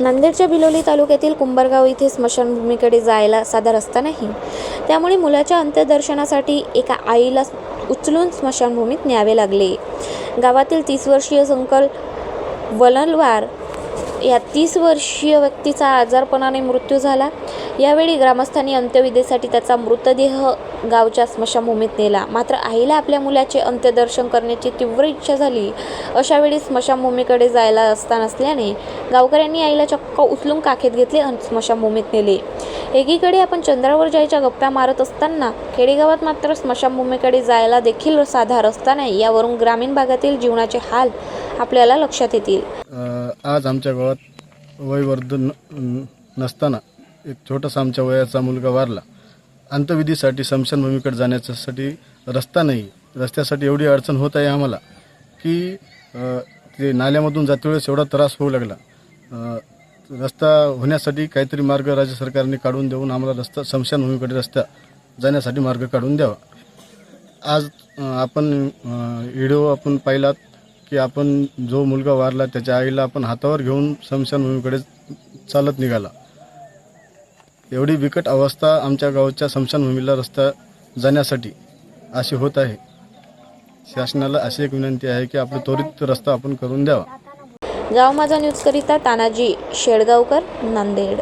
नांदेडच्या बिलोली तालुक्यातील कुंभारगाव इथे स्मशानभूमीकडे जायला साधा रस्ता नाही. त्यामुळे मुलाच्या अंत्यदर्शनासाठी एका आईला उचलून स्मशानभूमीत न्यावे लागले. गावातील तीस वर्षीय संकल वलनवार या तीस वर्षीय व्यक्तीचा आजारपणाने मृत्यू झाला. यावेळी ग्रामस्थांनी अंत्यविधीसाठी त्याचा मृतदेह गावच्या स्मशानभूमीत नेला. मात्र आईला आपल्या मुलाचे अंत्यदर्शन करण्याची तीव्र इच्छा झाली. अशावेळी स्मशानभूमीकडे जायला रस्ता नसल्याने गावकऱ्यांनी आईला चक्क उचलून काखेत घेतले आणि स्मशानभूमीत नेले. एकीकडे आपण चंद्रावर जायच्या गप्प्या मारत असताना खेडेगावात मात्र स्मशानभूमीकडे जायला देखील साधा रस्ता नाही. यावरून ग्रामीण भागातील जीवनाचे हाल आपल्याला लक्षात येतील. आज आमच्या गावात वयवर्धन नसताना एक छोटासा आमच्या वयाचा मुलगा वारला. अंतविधीसाठी स्मशानभूमीकडे जाण्यासाठी रस्ता नाही. रस्त्यासाठी एवढी अडचण होत आहे आम्हाला की अ, ते नाल्यामधून जाते वेळेस एवढा त्रास होऊ लागला. अ, रस्ता होण्यासाठी काहीतरी मार्ग राज्य सरकारने काढून देऊन आम्हाला रस्ता स्मशानभूमीकडे रस्ता जाण्यासाठी मार्ग काढून द्यावा. आज अ, आपण व्हिडिओ आपण पाहिलात की आपण जो मुलगा वारला त्याच्या आईला आपण हातावर घेऊन स्मशानभूमीकडे चालत निघाला. एवढी बिकट अवस्था आमच्या गावच्या स्मशानभूमीला रस्ता जाण्यासाठी अशी होत आहे. शासनाला अशी एक विनंती आहे की आपला त्वरित रस्ता आपण करून द्यावा. गाव माझा न्यूजकरिता तानाजी शेडगावकर नांदेड.